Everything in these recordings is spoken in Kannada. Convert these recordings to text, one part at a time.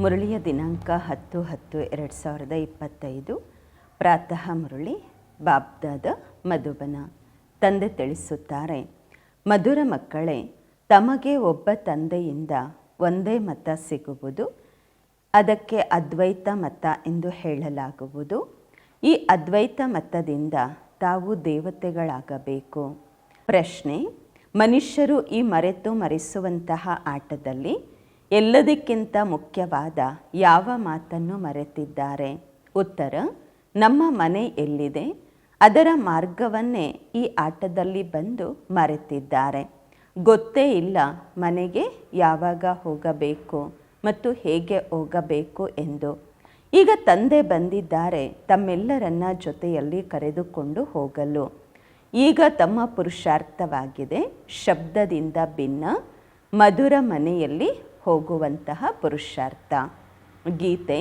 ಮುರಳಿಯ ದಿನಾಂಕ ಹತ್ತು ಹತ್ತು ಎರಡು ಸಾವಿರದ ಇಪ್ಪತ್ತೈದು. ಪ್ರಾತಃ ಮುರಳಿ, ಬಾಬ್ದಾದ ಮಧುಬನ. ತಂದೆ ತಿಳಿಸುತ್ತಾರೆ, ಮಧುರ ಮಕ್ಕಳೇ, ತಮಗೆ ಒಬ್ಬ ತಂದೆಯಿಂದ ಒಂದೇ ಮತ ಸಿಗುವುದು. ಅದಕ್ಕೆ ಅದ್ವೈತ ಮತ ಎಂದು ಹೇಳಲಾಗುವುದು. ಈ ಅದ್ವೈತ ಮತದಿಂದ ತಾವು ದೇವತೆಗಳಾಗಬೇಕು. ಪ್ರಶ್ನೆ, ಮನುಷ್ಯರು ಈ ಮರೆತು ಮರೆಸುವಂತಹ ಆಟದಲ್ಲಿ ಎಲ್ಲದಕ್ಕಿಂತ ಮುಖ್ಯವಾದ ಯಾವ ಮಾತನ್ನು ಮರೆತಿದ್ದಾರೆ? ಉತ್ತರ, ನಮ್ಮ ಮನೆ ಎಲ್ಲಿದೆ? ಅದರ ಮಾರ್ಗವನ್ನೇ ಈ ಆಟದಲ್ಲಿ ಬಂದು ಮರೆತಿದ್ದಾರೆ. ಗೊತ್ತೇ ಇಲ್ಲ ಮನೆಗೆ ಯಾವಾಗ ಹೋಗಬೇಕು ಮತ್ತು ಹೇಗೆ ಹೋಗಬೇಕು ಎಂದು. ಈಗ ತಂದೆ ಬಂದಿದ್ದಾರೆ, ತಮ್ಮೆಲ್ಲರನ್ನ ಜೊತೆಯಲ್ಲಿ ಕರೆದುಕೊಂಡು ಹೋಗಲು. ಈಗ ತಮ್ಮ ಪುರುಷಾರ್ಥವಾಗಿದೆ, ಶಬ್ದದಿಂದ ಭಿನ್ನ, ಮಧುರ ಮನೆಯಲ್ಲಿ ಹೋಗುವಂತಹ ಪುರುಷಾರ್ಥ. ಗೀತೆ,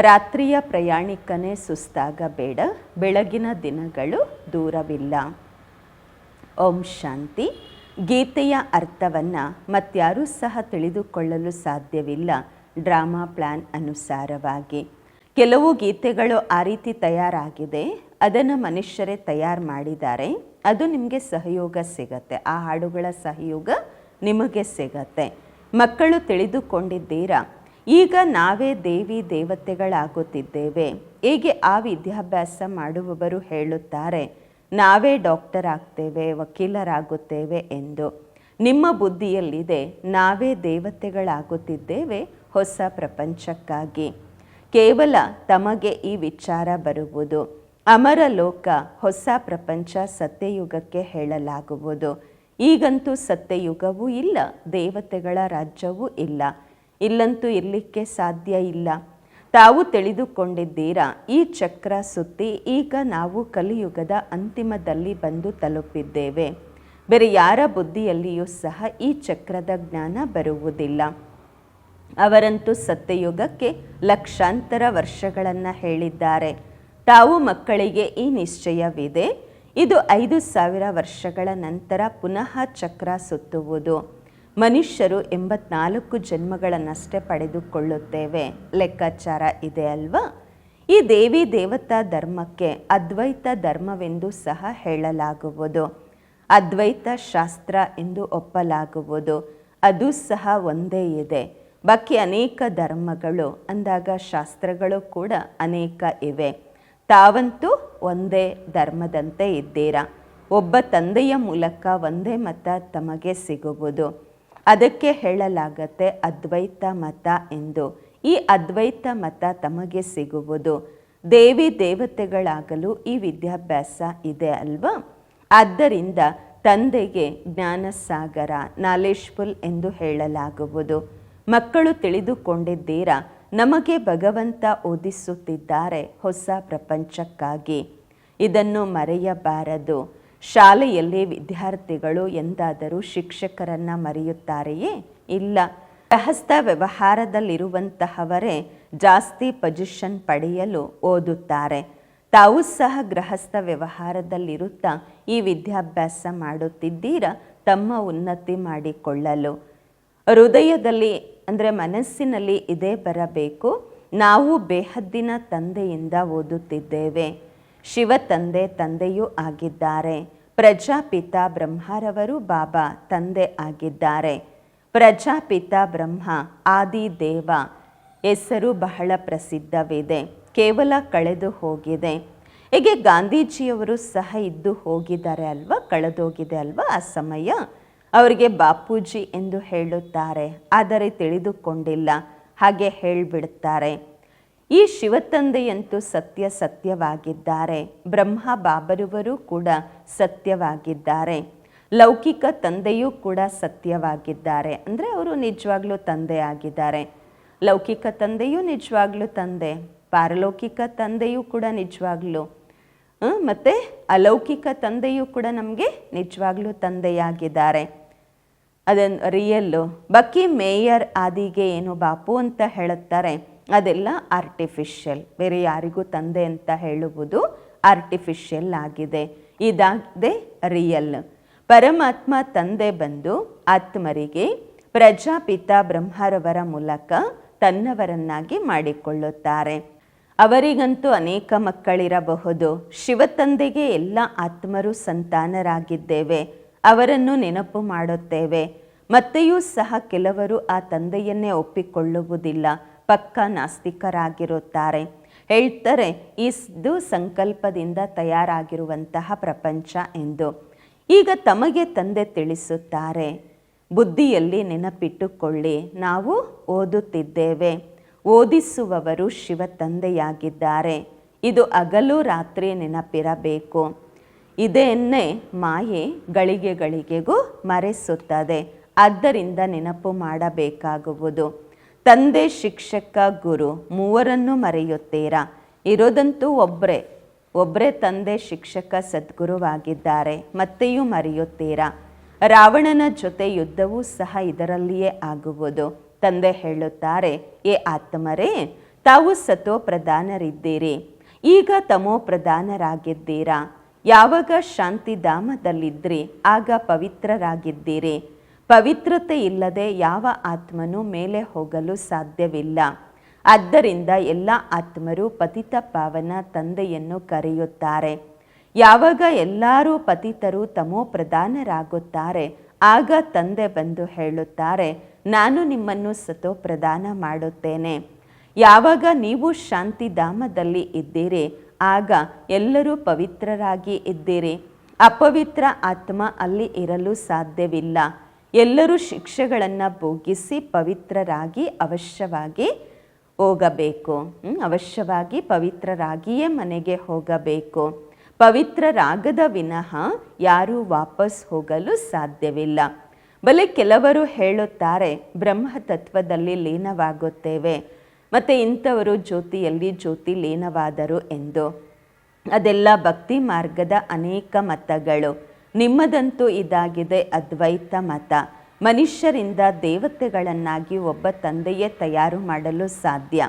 ರಾತ್ರಿಯ ಪ್ರಯಾಣಿಕನೇ ಸುಸ್ತಾಗಬೇಡ, ಬೆಳಗಿನ ದಿನಗಳು ದೂರವಿಲ್ಲ. ಓಂ ಶಾಂತಿ. ಗೀತೆಯ ಅರ್ಥವನ್ನು ಮತ್ಯಾರೂ ಸಹ ತಿಳಿದುಕೊಳ್ಳಲು ಸಾಧ್ಯವಿಲ್ಲ, ಡ್ರಾಮಾ ಪ್ಲ್ಯಾನ್ ಅನುಸಾರವಾಗಿ. ಕೆಲವು ಗೀತೆಗಳು ಆ ರೀತಿ ತಯಾರಾಗಿದೆ, ಅದನ್ನು ಮನುಷ್ಯರೇ ತಯಾರು ಮಾಡಿದ್ದಾರೆ, ಅದು ನಿಮಗೆ ಸಹಯೋಗ ಸಿಗತ್ತೆ. ಆ ಹಾಡುಗಳ ಸಹಯೋಗ ನಿಮಗೆ ಸಿಗತ್ತೆ. ಮಕ್ಕಳು ತಿಳಿದುಕೊಂಡಿದ್ದೀರಾ? ಈಗ ನಾವೇ ದೇವಿ ದೇವತೆಗಳಾಗುತ್ತಿದ್ದೇವೆ. ಹೇಗೆ ಆ ವಿದ್ಯಾಭ್ಯಾಸ ಮಾಡುವವರು ಹೇಳುತ್ತಾರೆ, ನಾವೇ ಡಾಕ್ಟರ್ ಆಗ್ತೇವೆ, ವಕೀಲರಾಗುತ್ತೇವೆ ಎಂದು. ನಿಮ್ಮ ಬುದ್ಧಿಯಲ್ಲಿದೆ, ನಾವೇ ದೇವತೆಗಳಾಗುತ್ತಿದ್ದೇವೆ ಹೊಸ ಪ್ರಪಂಚಕ್ಕಾಗಿ. ಕೇವಲ ತಮಗೆ ಈ ವಿಚಾರ ಬರುವುದು ಅಮರ ಲೋಕ ಹೊಸ ಪ್ರಪಂಚ ಸತ್ಯಯುಗಕ್ಕೆ ಹೇಳಲಾಗುವುದು. ಈಗಂತೂ ಸತ್ಯಯುಗವೂ ಇಲ್ಲ, ದೇವತೆಗಳ ರಾಜ್ಯವೂ ಇಲ್ಲ. ಇಲ್ಲಂತೂ ಇರಲಿಕ್ಕೆ ಸಾಧ್ಯ ಇಲ್ಲ. ತಾವು ತಿಳಿದುಕೊಂಡಿದ್ದೀರಾ, ಈ ಚಕ್ರ ಸುತ್ತಿ ಈಗ ನಾವು ಕಲಿಯುಗದ ಅಂತಿಮದಲ್ಲಿ ಬಂದು ತಲುಪಿದ್ದೇವೆ. ಬೇರೆ ಯಾರ ಬುದ್ಧಿಯಲ್ಲಿಯೂ ಸಹ ಈ ಚಕ್ರದ ಜ್ಞಾನ ಬರುವುದಿಲ್ಲ. ಅವರಂತೂ ಸತ್ಯಯುಗಕ್ಕೆ ಲಕ್ಷಾಂತರ ವರ್ಷಗಳನ್ನು ಹೇಳಿದ್ದಾರೆ. ತಾವು ಮಕ್ಕಳಿಗೆ ಈ ನಿಶ್ಚಯವಿದೆ. ಇದು ಐದು ಸಾವಿರ ವರ್ಷಗಳ ನಂತರ ಪುನಃ ಚಕ್ರ ಸುತ್ತುವುದು. ಮನುಷ್ಯರು ಎಂಬತ್ನಾಲ್ಕು ಜನ್ಮಗಳನ್ನಷ್ಟೇ ಪಡೆದುಕೊಳ್ಳುತ್ತೇವೆ. ಲೆಕ್ಕಾಚಾರ ಇದೆ ಅಲ್ವಾ? ಈ ದೇವಿ ದೇವತಾ ಧರ್ಮಕ್ಕೆ ಅದ್ವೈತ ಧರ್ಮವೆಂದು ಸಹ ಹೇಳಲಾಗುವುದು. ಅದ್ವೈತ ಶಾಸ್ತ್ರ ಎಂದು ಒಪ್ಪಲಾಗುವುದು. ಅದು ಸಹ ಒಂದೇ ಇದೆ. ಬಾಕಿ ಅನೇಕ ಧರ್ಮಗಳು ಅಂದಾಗ ಶಾಸ್ತ್ರಗಳು ಕೂಡ ಅನೇಕ ಇವೆ. ತಾವಂತೂ ಒಂದೇ ಧರ್ಮದಂತೆ ಇದ್ದೀರಾ? ಒಬ್ಬ ತಂದೆಯ ಮೂಲಕ ಒಂದೇ ಮತ ತಮಗೆ ಸಿಗುವುದು. ಅದಕ್ಕೆ ಹೇಳಲಾಗತ್ತೆ ಅದ್ವೈತ ಮತ ಎಂದು. ಈ ಅದ್ವೈತ ಮತ ತಮಗೆ ಸಿಗುವುದು. ದೇವಿ ದೇವತೆಗಳಾಗಲು ಈ ವಿದ್ಯಾಭ್ಯಾಸ ಇದೆ ಅಲ್ವಾ? ಆದ್ದರಿಂದ ತಂದೆಗೆ ಜ್ಞಾನಸಾಗರ ನಾಲೇಜ್ಫುಲ್ ಎಂದು ಹೇಳಲಾಗುವುದು. ಮಕ್ಕಳು ತಿಳಿದುಕೊಂಡಿದ್ದೀರಾ? ನಮಗೆ ಭಗವಂತ ಓದಿಸುತ್ತಿದ್ದಾರೆ ಹೊಸ ಪ್ರಪಂಚಕ್ಕಾಗಿ. ಇದನ್ನು ಮರೆಯಬಾರದು. ಶಾಲೆಯಲ್ಲಿ ವಿದ್ಯಾರ್ಥಿಗಳು ಎಂದಾದರೂ ಶಿಕ್ಷಕರನ್ನು ಮರೆಯುತ್ತಾರೆಯೇ? ಇಲ್ಲ. ಗೃಹಸ್ಥ ವ್ಯವಹಾರದಲ್ಲಿರುವಂತಹವರೇ ಜಾಸ್ತಿ ಪೊಜಿಷನ್ ಪಡೆಯಲು ಓದುತ್ತಾರೆ. ತಾವು ಸಹ ಗೃಹಸ್ಥ ವ್ಯವಹಾರದಲ್ಲಿರುತ್ತಾ ಈ ವಿದ್ಯಾಭ್ಯಾಸ ಮಾಡುತ್ತಿದ್ದೀರಾ? ತಮ್ಮ ಉನ್ನತಿ ಮಾಡಿಕೊಳ್ಳಲು. ಹೃದಯದಲ್ಲಿ ಅಂದರೆ ಮನಸ್ಸಿನಲ್ಲಿ ಇದೇ ಬರಬೇಕು. ನಾವು ಬೇಹದ್ದಿನ ತಂದೆಯಿಂದ ಓದುತ್ತಿದ್ದೇವೆ. ಶಿವ ತಂದೆ ತಂದೆಯೂ ಆಗಿದ್ದಾರೆ. ಪ್ರಜಾಪಿತ ಬ್ರಹ್ಮರವರು ಬಾಬಾ ತಂದೆ ಆಗಿದ್ದಾರೆ. ಪ್ರಜಾಪಿತ ಬ್ರಹ್ಮ ಆದಿ ದೇವ ಹೆಸರು ಬಹಳ ಪ್ರಸಿದ್ಧವಿದೆ. ಕೇವಲ ಕಳೆದು ಹೋಗಿದೆ. ಹೀಗೆ ಗಾಂಧೀಜಿಯವರು ಸಹ ಇದ್ದು ಹೋಗಿದ್ದಾರೆ ಅಲ್ವಾ? ಕಳೆದೋಗಿದೆ ಅಲ್ವಾ ಆ ಸಮಯ? ಅವರಿಗೆ ಬಾಪೂಜಿ ಎಂದು ಹೇಳುತ್ತಾರೆ, ಆದರೆ ತಿಳಿದುಕೊಂಡಿಲ್ಲ, ಹಾಗೆ ಹೇಳಿಬಿಡುತ್ತಾರೆ. ಈ ಶಿವತಂದೆಯಂತೂ ಸತ್ಯ ಸತ್ಯವಾಗಿದ್ದಾರೆ, ಬ್ರಹ್ಮ ಬಾಬರುವರು ಕೂಡ ಸತ್ಯವಾಗಿದ್ದಾರೆ, ಲೌಕಿಕ ತಂದೆಯೂ ಕೂಡ ಸತ್ಯವಾಗಿದ್ದಾರೆ. ಅಂದರೆ ಅವರು ನಿಜವಾಗ್ಲೂ ತಂದೆ ಆಗಿದ್ದಾರೆ. ಲೌಕಿಕ ತಂದೆಯೂ ನಿಜವಾಗ್ಲೂ ತಂದೆ, ಪಾರಲೌಕಿಕ ತಂದೆಯೂ ಕೂಡ ನಿಜವಾಗ್ಲೂ ಮತ್ತು ಅಲೌಕಿಕ ತಂದೆಯೂ ಕೂಡ ನಮಗೆ ನಿಜವಾಗ್ಲೂ ತಂದೆಯಾಗಿದ್ದಾರೆ. ಅದನ್ನು ರಿಯಲ್ಲು. ಬಕ್ಕಿ ಮೇಯರ್ ಆದಿಗೆ ಏನು ಬಾಪು ಅಂತ ಹೇಳುತ್ತಾರೆ? ಅದೆಲ್ಲ ಆರ್ಟಿಫಿಷಿಯಲ್ ಬೇರೆ ಯಾರಿಗೂ ತಂದೆ ಅಂತ ಹೇಳುವುದು ಆರ್ಟಿಫಿಷಿಯಲ್ ಆಗಿದೆ. ಇದಾಗಿದೆ ರಿಯಲ್. ಪರಮಾತ್ಮ ತಂದೆ ಬಂದು ಆತ್ಮರಿಗೆ ಪ್ರಜಾಪಿತ ಬ್ರಹ್ಮರವರ ಮೂಲಕ ತನ್ನವರನ್ನಾಗಿ ಮಾಡಿಕೊಳ್ಳುತ್ತಾರೆ. ಅವರಿಗಂತೂ ಅನೇಕ ಮಕ್ಕಳಿರಬಹುದು. ಶಿವತಂದೆಗೆ ಎಲ್ಲ ಆತ್ಮರು ಸಂತಾನರಾಗಿದ್ದೇವೆ. ಅವರನ್ನು ನೆನಪು ಮಾಡುತ್ತೇವೆ. ಮತ್ತೆಯೂ ಸಹ ಕೆಲವರು ಆ ತಂದೆಯನ್ನೇ ಒಪ್ಪಿಕೊಳ್ಳುವುದಿಲ್ಲ, ಪಕ್ಕ ನಾಸ್ತಿಕರಾಗಿರುತ್ತಾರೆ. ಹೇಳ್ತಾರೆ ಇದು ಸಂಕಲ್ಪದಿಂದ ತಯಾರಾಗಿರುವಂತಹ ಪ್ರಪಂಚ ಎಂದು. ಈಗ ತಮಗೆ ತಂದೆ ತಿಳಿಸುತ್ತಾರೆ, ಬುದ್ಧಿಯಲ್ಲಿ ನೆನಪಿಟ್ಟುಕೊಳ್ಳಿ, ನಾವು ಓದುತ್ತಿದ್ದೇವೆ. ಓದಿಸುವವರು ಶಿವ ತಂದೆಯಾಗಿದ್ದಾರೆ ಇದು ಹಗಲು ರಾತ್ರಿ ನೆನಪಿರಬೇಕು. ಇದನ್ನೇ ಮಾಯೆ ಗಳಿಗೆ ಗಳಿಗೆಗೂ ಮರೆಸುತ್ತದೆ. ಆದ್ದರಿಂದ ನೆನಪು ಮಾಡಬೇಕಾಗುವುದು. ತಂದೆ ಶಿಕ್ಷಕ ಗುರು, ಮೂವರನ್ನು ಮರೆಯುತ್ತೀರಾ? ಇರೋದಂತೂ ಒಬ್ಬರೇ ಒಬ್ಬರೇ ತಂದೆ ಶಿಕ್ಷಕ ಸದ್ಗುರುವಾಗಿದ್ದಾರೆ. ಮತ್ತೆಯೂ ಮರೆಯುತ್ತೀರಾ? ರಾವಣನ ಜೊತೆ ಯುದ್ಧವೂ ಸಹ ಇದರಲ್ಲಿಯೇ ಆಗುವುದು. ತಂದೆ ಹೇಳುತ್ತಾರೆ, ಏ ಆತ್ಮರೇ, ತಾವು ಸತೋ ಪ್ರಧಾನರಿದ್ದೀರಿ ಈಗ ತಮೋ ಪ್ರಧಾನರಾಗಿದ್ದೀರಾ ಯಾವಾಗ ಶಾಂತಿಧಾಮದಲ್ಲಿದ್ದರೆ ಆಗ ಪವಿತ್ರರಾಗಿದ್ದೀರಿ. ಪವಿತ್ರತೆ ಇಲ್ಲದೆ ಯಾವ ಆತ್ಮನೂ ಮೇಲೆ ಹೋಗಲು ಸಾಧ್ಯವಿಲ್ಲ. ಆದ್ದರಿಂದ ಎಲ್ಲ ಆತ್ಮರು ಪತಿತ ಪಾವನ ತಂದೆಯನ್ನು ಕರೆಯುತ್ತಾರೆ. ಯಾವಾಗ ಎಲ್ಲರೂ ಪತಿತರು ತಮೋ ಪ್ರಧಾನರಾಗುತ್ತಾರೆ, ಆಗ ತಂದೆ ಬಂದು ಹೇಳುತ್ತಾರೆ, ನಾನು ನಿಮ್ಮನ್ನು ಸತೋ ಪ್ರದಾನ ಮಾಡುತ್ತೇನೆ. ಯಾವಾಗ ನೀವು ಶಾಂತಿಧಾಮದಲ್ಲಿ ಇದ್ದೀರಿ ಆಗ ಎಲ್ಲರೂ ಪವಿತ್ರರಾಗಿ ಇದ್ದೀರಿ. ಅಪವಿತ್ರ ಆತ್ಮ ಅಲ್ಲಿ ಇರಲು ಸಾಧ್ಯವಿಲ್ಲ. ಎಲ್ಲರೂ ಶಿಕ್ಷೆಗಳನ್ನು ಭೋಗಿಸಿ ಪವಿತ್ರರಾಗಿ ಅವಶ್ಯವಾಗಿ ಹೋಗಬೇಕು. ಅವಶ್ಯವಾಗಿ ಪವಿತ್ರರಾಗಿಯೇ ಮನೆಗೆ ಹೋಗಬೇಕು. ಪವಿತ್ರರಾಗದ ವಿನಃ ಯಾರೂ ವಾಪಸ್ ಹೋಗಲು ಸಾಧ್ಯವಿಲ್ಲ. ಬಲೆ ಕೆಲವರು ಹೇಳುತ್ತಾರೆ ಬ್ರಹ್ಮ ತತ್ವದಲ್ಲಿ ಲೀನವಾಗುತ್ತೇವೆ. ಮತ್ತು ಇಂಥವರು ಜ್ಯೋತಿಯಲ್ಲಿ ಜ್ಯೋತಿ ಲೀನವಾದರು ಎಂದು. ಅದೆಲ್ಲ ಭಕ್ತಿ ಮಾರ್ಗದ ಅನೇಕ ಮತಗಳು. ನಿಮ್ಮದಂತೂ ಇದಾಗಿದೆ ಅದ್ವೈತ ಮತ. ಮನುಷ್ಯರಿಂದ ದೇವತೆಗಳನ್ನಾಗಿ ಒಬ್ಬ ತಂದೆಯೇ ತಯಾರು ಮಾಡಲು ಸಾಧ್ಯ.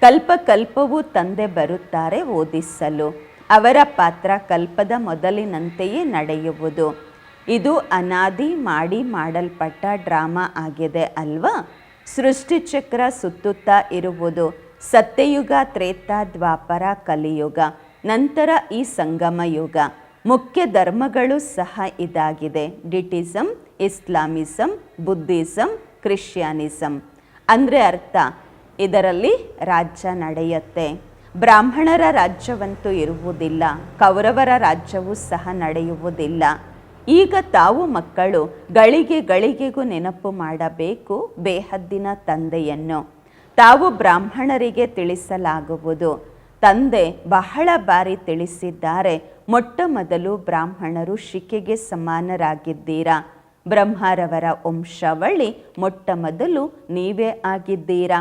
ಕಲ್ಪ ಕಲ್ಪವೂ ತಂದೆ ಬರುತ್ತಾರೆ ಓದಿಸಲು. ಅವರ ಪಾತ್ರ ಕಲ್ಪದ ಮೊದಲಿನಂತೆಯೇ ನಡೆಯುವುದು. ಇದು ಅನಾದಿ ಮಾಡಿ ಮಾಡಲ್ಪಟ್ಟ ಡ್ರಾಮಾ ಆಗಿದೆ ಅಲ್ವಾ? ಸೃಷ್ಟಿಚಕ್ರ ಸುತ್ತುತ್ತಾ ಇರುವುದು ಸತ್ಯಯುಗ, ತ್ರೇತ, ದ್ವಾಪರ, ಕಲಿಯುಗ, ನಂತರ ಈ ಸಂಗಮ ಯುಗ. ಮುಖ್ಯ ಧರ್ಮಗಳು ಸಹ ಇದಾಗಿದೆ. ಡಿಟಿಸಮ್ ಇಸ್ಲಾಮಿಸಂ, ಬುದ್ಧಿಸಂ, ಕ್ರಿಶ್ಚಿಯಾನಿಸಂ. ಅಂದರೆ ಅರ್ಥ, ಇದರಲ್ಲಿ ರಾಜ್ಯ ನಡೆಯುತ್ತೆ. ಬ್ರಾಹ್ಮಣರ ರಾಜ್ಯವಂತೂ ಇರುವುದಿಲ್ಲ, ಕೌರವರ ರಾಜ್ಯವೂ ಸಹ ನಡೆಯುವುದಿಲ್ಲ. ಈಗ ತಾವು ಮಕ್ಕಳು ಗಳಿಗೆ ಗಳಿಗೆಗೂ ನೆನಪು ಮಾಡಬೇಕು ಬೇಹದ್ದಿನ ತಂದೆಯನ್ನು. ತಾವು ಬ್ರಾಹ್ಮಣರಿಗೆ ತಿಳಿಸಲಾಗುವುದು. ತಂದೆ ಬಹಳ ಬಾರಿ ತಿಳಿಸಿದ್ದಾರೆ, ಮೊಟ್ಟ ಮೊದಲು ಬ್ರಾಹ್ಮಣರು ಶಿಕೆಗೆ ಸಮಾನರಾಗಿದ್ದೀರಾ? ಬ್ರಹ್ಮರವರ ವಂಶಾವಳಿ ಮೊಟ್ಟ ಮೊದಲು ನೀವೇ ಆಗಿದ್ದೀರಾ?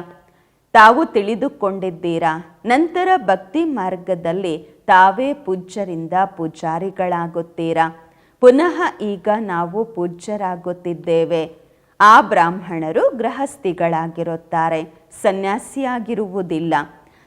ತಾವು ತಿಳಿದುಕೊಂಡಿದ್ದೀರಾ? ನಂತರ ಭಕ್ತಿ ಮಾರ್ಗದಲ್ಲಿ ತಾವೇ ಪೂಜ್ಯರಿಂದ ಪೂಜಾರಿಗಳಾಗುತ್ತೀರಾ? ಪುನಃ ಈಗ ನಾವು ಪೂಜ್ಯರಾಗುತ್ತಿದ್ದೇವೆ. ಆ ಬ್ರಾಹ್ಮಣರು ಗೃಹಸ್ಥಿಗಳಾಗಿರುತ್ತಾರೆ. ಸನ್ಯಾಸಿಯಾಗಿರುವುದಿಲ್ಲ.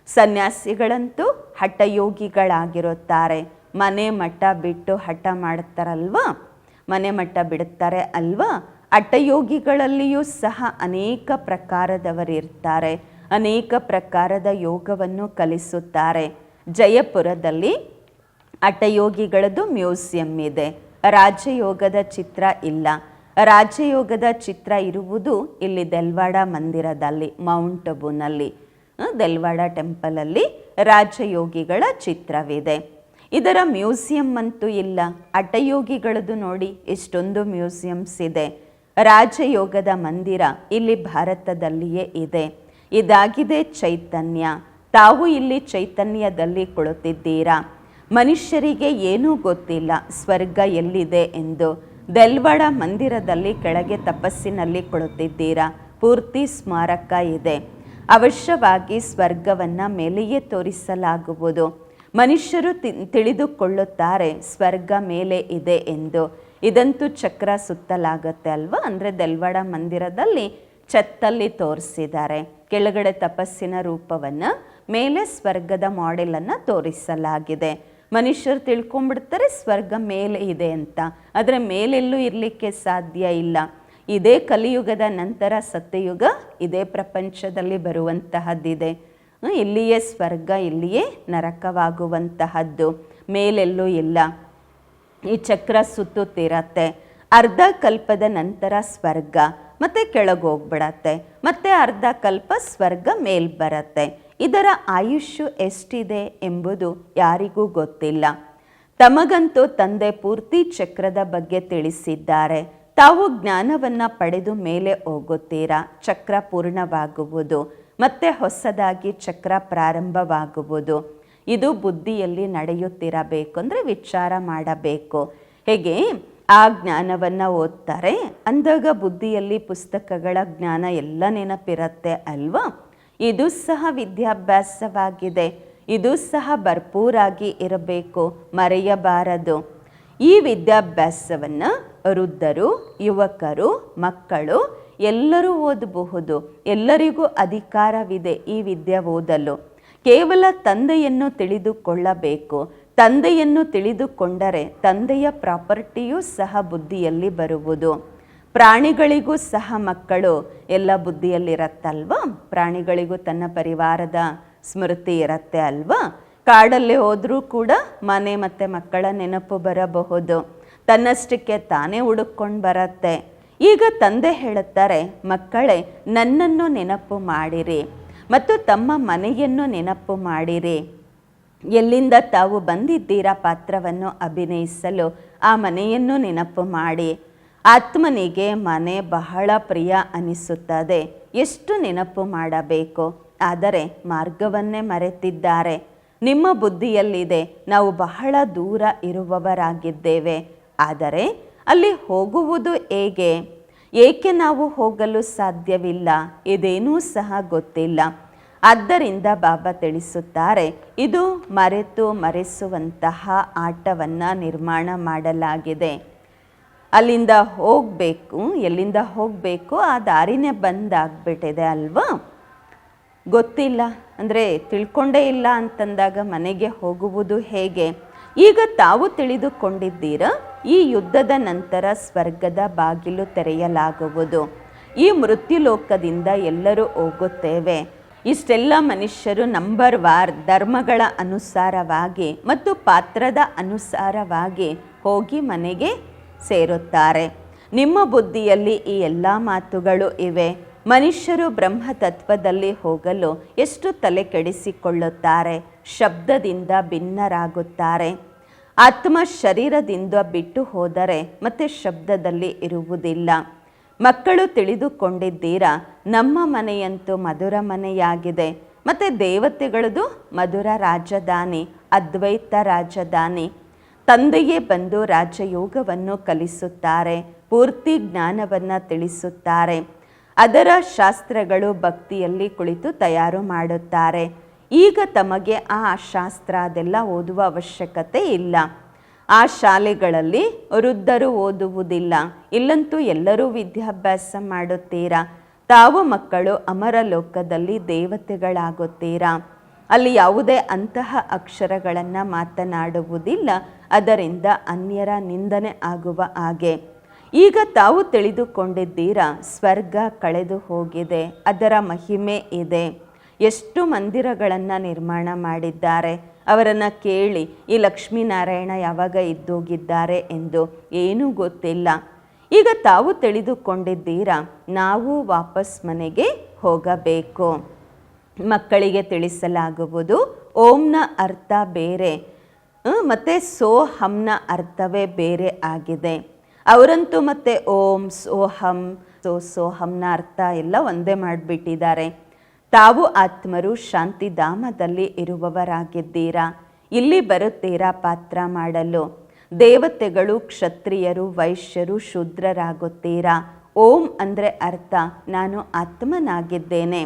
ಸನ್ಯಾಸಿಗಳಂತೂ ಹಠಯೋಗಿಗಳಾಗಿರುತ್ತಾರೆ. ಮನೆ ಮಠ ಬಿಟ್ಟು ಹಠ ಮಾಡ್ತಾರಲ್ವಾ? ಮನೆ ಮಠ ಬಿಡುತ್ತಾರೆ ಅಲ್ವಾ? ಹಠಯೋಗಿಗಳಲ್ಲಿಯೂ ಸಹ ಅನೇಕ ಪ್ರಕಾರದವರಿರ್ತಾರೆ. ಅನೇಕ ಪ್ರಕಾರದ ಯೋಗವನ್ನು ಕಲಿಸುತ್ತಾರೆ. ಜಯಪುರದಲ್ಲಿ ಹಠಯೋಗಿಗಳದ್ದು ಮ್ಯೂಸಿಯಂ ಇದೆ. ರಾಜಯೋಗದ ಚಿತ್ರ ಇಲ್ಲ. ರಾಜ್ಯಯೋಗದ ಚಿತ್ರ ಇರುವುದು ಇಲ್ಲಿ ದೆಲ್ವಾಡ ಮಂದಿರದಲ್ಲಿ, ಮೌಂಟ್ ಅಬುನಲ್ಲಿ ದೆಲ್ವಾಡ ಟೆಂಪಲಲ್ಲಿ ರಾಜಯೋಗಿಗಳ ಚಿತ್ರವಿದೆ. ಇದರ ಮ್ಯೂಸಿಯಂ ಅಂತೂ ಇಲ್ಲ. ಅಟಯೋಗಿಗಳದು ನೋಡಿ ಇಷ್ಟೊಂದು ಮ್ಯೂಸಿಯಮ್ಸ್ ಇದೆ. ರಾಜಯೋಗದ ಮಂದಿರ ಇಲ್ಲಿ ಭಾರತದಲ್ಲಿಯೇ ಇದೆ. ಇದಾಗಿದೆ ಚೈತನ್ಯ. ತಾವು ಇಲ್ಲಿ ಚೈತನ್ಯದಲ್ಲಿ ಕುಳಿತಿದ್ದೀರಾ? ಮನುಷ್ಯರಿಗೆ ಏನೂ ಗೊತ್ತಿಲ್ಲ, ಸ್ವರ್ಗ ಎಲ್ಲಿದೆ ಎಂದು. ದೆಲ್ವಾಡ ಮಂದಿರದಲ್ಲಿ ಕೆಳಗೆ ತಪಸ್ಸಿನಲ್ಲಿ ಕೊಡುತ್ತಿದ್ದೀರಾ? ಪೂರ್ತಿ ಸ್ಮಾರಕ ಇದೆ. ಅವಶ್ಯವಾಗಿ ಸ್ವರ್ಗವನ್ನು ಮೇಲೆಯೇ ತೋರಿಸಲಾಗುವುದು. ಮನುಷ್ಯರು ತಿಳಿದುಕೊಳ್ಳುತ್ತಾರೆ, ಸ್ವರ್ಗ ಮೇಲೆ ಇದೆ ಎಂದು. ಇದಂತೂ ಚಕ್ರ ಸುತ್ತಲಾಗುತ್ತೆ ಅಲ್ವಾ? ಅಂದರೆ ದೆಲ್ವಾಡ ಮಂದಿರದಲ್ಲಿ ಛತ್ತಲ್ಲಿ ತೋರಿಸಿದ್ದಾರೆ. ಕೆಳಗಡೆ ತಪಸ್ಸಿನ ರೂಪವನ್ನು, ಮೇಲೆ ಸ್ವರ್ಗದ ಮಾಡೆಲನ್ನು ತೋರಿಸಲಾಗಿದೆ. ಮನುಷ್ಯರು ತಿಳ್ಕೊಂಡ್ಬಿಡ್ತಾರೆ, ಸ್ವರ್ಗ ಮೇಲೆ ಇದೆ ಅಂತ. ಆದರೆ ಮೇಲೆಲ್ಲೂ ಇರಲಿಕ್ಕೆ ಸಾಧ್ಯ ಇಲ್ಲ. ಇದೇ ಕಲಿಯುಗದ ನಂತರ ಸತ್ಯಯುಗ, ಇದೇ ಪ್ರಪಂಚದಲ್ಲಿ ಬರುವಂತಹದ್ದಿದೆ. ಇಲ್ಲಿಯೇ ಸ್ವರ್ಗ, ಇಲ್ಲಿಯೇ ನರಕವಾಗುವಂತಹದ್ದು. ಮೇಲೆಲ್ಲೂ ಇಲ್ಲ. ಈ ಚಕ್ರ ಸುತ್ತುತ್ತಿರತ್ತೆ ಅರ್ಧ ಕಲ್ಪದ ನಂತರ ಸ್ವರ್ಗ, ಮತ್ತೆ ಕೆಳಗೆ ಹೋಗ್ಬಿಡತ್ತೆ ಮತ್ತೆ ಅರ್ಧ ಕಲ್ಪ ಸ್ವರ್ಗ ಮೇಲ್ ಬರತ್ತೆ ಇದರ ಆಯುಷ್ಯು ಎಷ್ಟಿದೆ ಎಂಬುದು ಯಾರಿಗೂ ಗೊತ್ತಿಲ್ಲ. ತಮಗಂತೂ ತಂದೆ ಪೂರ್ತಿ ಚಕ್ರದ ಬಗ್ಗೆ ತಿಳಿಸಿದ್ದಾರೆ. ತಾವು ಜ್ಞಾನವನ್ನು ಪಡೆದು ಮೇಲೆ ಹೋಗುತ್ತೀರಾ? ಚಕ್ರ ಪೂರ್ಣವಾಗುವುದು, ಮತ್ತೆ ಹೊಸದಾಗಿ ಚಕ್ರ ಪ್ರಾರಂಭವಾಗುವುದು. ಇದು ಬುದ್ಧಿಯಲ್ಲಿ ನಡೆಯುತ್ತಿರಬೇಕು ಅಂದರೆ ವಿಚಾರ ಮಾಡಬೇಕು. ಹೇಗೆ? ಆ ಜ್ಞಾನವನ್ನು ಓದ್ತಾರೆ. ಅಂದಾಗ ಬುದ್ಧಿಯಲ್ಲಿ ಪುಸ್ತಕಗಳ ಜ್ಞಾನ ಎಲ್ಲ ನೆನಪಿರತ್ತೆ ಅಲ್ವಾ? ಇದು ಸಹ ವಿದ್ಯಾಭ್ಯಾಸವಾಗಿದೆ. ಇದು ಸಹ ಭರ್ಪೂರಾಗಿ ಇರಬೇಕು, ಮರೆಯಬಾರದು. ಈ ವಿದ್ಯಾಭ್ಯಾಸವನ್ನು ವೃದ್ಧರು, ಯುವಕರು, ಮಕ್ಕಳು ಎಲ್ಲರೂ ಓದಬಹುದು. ಎಲ್ಲರಿಗೂ ಅಧಿಕಾರವಿದೆ ಈ ವಿದ್ಯೆ ಓದಲು. ಕೇವಲ ತಂದೆಯನ್ನು ತಿಳಿದುಕೊಳ್ಳಬೇಕು. ತಂದೆಯನ್ನು ತಿಳಿದುಕೊಂಡರೆ ತಂದೆಯ ಪ್ರಾಪರ್ಟಿಯೂ ಸಹ ಬುದ್ಧಿಯಲ್ಲಿ ಬರುವುದು. ಪ್ರಾಣಿಗಳಿಗೂ ಸಹ ಮಕ್ಕಳು ಎಲ್ಲ ಬುದ್ಧಿಯಲ್ಲಿರತ್ತಲ್ವಾ? ಪ್ರಾಣಿಗಳಿಗೂ ತನ್ನ ಪರಿವಾರದ ಸ್ಮೃತಿ ಇರತ್ತೆ ಅಲ್ವಾ? ಕಾಡಲ್ಲಿ ಹೋದರೂ ಕೂಡ ಮನೆ ಮತ್ತು ಮಕ್ಕಳ ನೆನಪು ಬರಬಹುದು. ತನ್ನಷ್ಟಕ್ಕೆ ತಾನೇ ಹುಡುಕೊಂಡು ಬರತ್ತೆ. ಈಗ ತಂದೆ ಹೇಳುತ್ತಾರೆ, ಮಕ್ಕಳೇ, ನನ್ನನ್ನು ನೆನಪು ಮಾಡಿರಿ ಮತ್ತು ತಮ್ಮ ಮನೆಯನ್ನು ನೆನಪು ಮಾಡಿರಿ. ಎಲ್ಲಿಂದ ತಾವು ಬಂದಿದ್ದೀರಾ ಪಾತ್ರವನ್ನು ಅಭಿನಯಿಸಲು, ಆ ಮನೆಯನ್ನು ನೆನಪು ಮಾಡಿ. ಆತ್ಮನಿಗೆ ಮನೆ ಬಹಳ ಪ್ರಿಯ ಅನಿಸುತ್ತದೆ. ಎಷ್ಟು ನೆನಪು ಮಾಡಬೇಕು? ಆದರೆ ಮಾರ್ಗವನ್ನೇ ಮರೆತಿದ್ದಾರೆ. ನಿಮ್ಮ ಬುದ್ಧಿಯಲ್ಲಿದೆ. ನಾವು ಬಹಳ ದೂರ ಇರುವವರಾಗಿದ್ದೇವೆ. ಆದರೆ ಅಲ್ಲಿ ಹೋಗುವುದು ಹೇಗೆ? ಏಕೆ ನಾವು ಹೋಗಲು ಸಾಧ್ಯವಿಲ್ಲ? ಇದೇನೂ ಸಹ ಗೊತ್ತಿಲ್ಲ. ಆದ್ದರಿಂದ ಬಾಬಾ ತಿಳಿಸುತ್ತಾರೆ, ಇದು ಮರೆತು ಮರೆಸುವಂತಹ ಆಟವನ್ನು ನಿರ್ಮಾಣ ಮಾಡಲಾಗಿದೆ. ಅಲ್ಲಿಂದ ಹೋಗಬೇಕು, ಎಲ್ಲಿಂದ ಹೋಗಬೇಕು, ಆ ದಾರಿನೇ ಬಂದಾಗ್ಬಿಟ್ಟಿದೆ ಅಲ್ವಾ? ಗೊತ್ತಿಲ್ಲ. ಅಂದರೆ ತಿಳ್ಕೊಂಡೇ ಇಲ್ಲ ಅಂತಂದಾಗ ಮನೆಗೆ ಹೋಗುವುದು ಹೇಗೆ? ಈಗ ತಾವು ತಿಳಿದುಕೊಂಡಿದ್ದೀರ? ಈ ಯುದ್ಧದ ನಂತರ ಸ್ವರ್ಗದ ಬಾಗಿಲು ತೆರೆಯಲಾಗುವುದು. ಈ ಮೃತ್ಯುಲೋಕದಿಂದ ಎಲ್ಲರೂ ಹೋಗುತ್ತೇವೆ. ಇಷ್ಟೆಲ್ಲ ಮನುಷ್ಯರು ನಂಬರ್ ವಾರ್ ಧರ್ಮಗಳ ಅನುಸಾರವಾಗಿ ಮತ್ತು ಪಾತ್ರದ ಅನುಸಾರವಾಗಿ ಹೋಗಿ ಮನೆಗೆ ಸೇರುತ್ತಾರೆ. ನಿಮ್ಮ ಬುದ್ಧಿಯಲ್ಲಿ ಈ ಎಲ್ಲ ಮಾತುಗಳು ಇವೆ. ಮನುಷ್ಯರು ಬ್ರಹ್ಮ ತತ್ವದಲ್ಲಿ ಹೋಗಲು ಎಷ್ಟು ತಲೆ ಕೆಡಿಸಿಕೊಳ್ಳುತ್ತಾರೆ ಶಬ್ದದಿಂದ ಭಿನ್ನರಾಗುತ್ತಾರೆ. ಆತ್ಮ ಶರೀರದಿಂದ ಬಿಟ್ಟು ಹೋದರೆ ಮತ್ತೆ ಶಬ್ದದಲ್ಲಿ ಇರುವುದಿಲ್ಲ. ಮಕ್ಕಳು ತಿಳಿದುಕೊಂಡಿದ್ದೀರಾ? ನಮ್ಮ ಮನೆಯಂತೂ ಮಧುರ ಮನೆಯಾಗಿದೆ. ಮತ್ತು ದೇವತೆಗಳದು ಮಧುರ ರಾಜಧಾನಿ, ಅದ್ವೈತ ರಾಜಧಾನಿ ತಂದೆಯೇ ಬಂದು ರಾಜಯೋಗವನ್ನು ಕಲಿಸುತ್ತಾರೆ, ಪೂರ್ತಿ ಜ್ಞಾನವನ್ನು ತಿಳಿಸುತ್ತಾರೆ. ಅದರ ಶಾಸ್ತ್ರಗಳು ಭಕ್ತಿಯಲ್ಲಿ ಕುಳಿತು ತಯಾರು ಮಾಡುತ್ತಾರೆ. ಈಗ ತಮಗೆ ಆ ಶಾಸ್ತ್ರ ಅದೆಲ್ಲ ಓದುವ ಅವಶ್ಯಕತೆ ಇಲ್ಲ. ಆ ಶಾಲೆಗಳಲ್ಲಿ ವೃದ್ಧರು ಓದುವುದಿಲ್ಲ. ಇಲ್ಲಂತೂ ಎಲ್ಲರೂ ವಿದ್ಯಾಭ್ಯಾಸ ಮಾಡುತ್ತೀರಾ? ತಾವು ಮಕ್ಕಳು ಅಮರ ಲೋಕದಲ್ಲಿ ದೇವತೆಗಳಾಗುತ್ತೀರಾ? ಅಲ್ಲಿ ಯಾವುದೇ ಅಂತಹ ಅಕ್ಷರಗಳನ್ನು ಮಾತನಾಡುವುದಿಲ್ಲ. ಅದರಿಂದ ಅನ್ಯರ ನಿಂದನೆ ಆಗುವ ಹಾಗೆ. ಈಗ ತಾವು ತಿಳಿದುಕೊಂಡಿದ್ದೀರಾ, ಸ್ವರ್ಗ ಕಳೆದು ಹೋಗಿದೆ, ಅದರ ಮಹಿಮೆ ಇದೆ. ಎಷ್ಟು ಮಂದಿರಗಳನ್ನು ನಿರ್ಮಾಣ ಮಾಡಿದ್ದಾರೆ? ಅವರನ್ನು ಕೇಳಿ ಈ ಲಕ್ಷ್ಮೀನಾರಾಯಣ ಯಾವಾಗ ಇದ್ದೋಗಿದ್ದಾರೆ ಎಂದು ಏನೂ ಗೊತ್ತಿಲ್ಲ. ಈಗ ತಾವು ತಿಳಿದುಕೊಂಡಿದ್ದೀರಾ, ನಾವು ವಾಪಸ್ ಮನೆಗೆ ಹೋಗಬೇಕು. ಮಕ್ಕಳಿಗೆ ತಿಳಿಸಲಾಗುವುದು, ಓಂನ ಅರ್ಥ ಬೇರೆ. ಮತ್ತೆ ಸೋಹಂನ ಅರ್ಥವೇ ಬೇರೆ ಆಗಿದೆ. ಅವರಂತೂ ಮತ್ತೆ ಓಂ ಸೋಹಂ, ಸೋ ಸೋಹಂನ ಅರ್ಥ ಎಲ್ಲ ಒಂದೇ ಮಾಡಿಬಿಟ್ಟಿದ್ದಾರೆ. ತಾವು ಆತ್ಮರು ಶಾಂತಿಧಾಮದಲ್ಲಿ ಇರುವವರಾಗಿದ್ದೀರಾ? ಇಲ್ಲಿ ಬರುತ್ತೀರಾ ಪಾತ್ರ ಮಾಡಲು? ದೇವತೆಗಳು, ಕ್ಷತ್ರಿಯರು, ವೈಶ್ಯರು ಶೂದ್ರರಾಗುತ್ತೀರಾ? ಓಂ ಅಂದರೆ ಅರ್ಥ, ನಾನು ಆತ್ಮನಾಗಿದ್ದೇನೆ.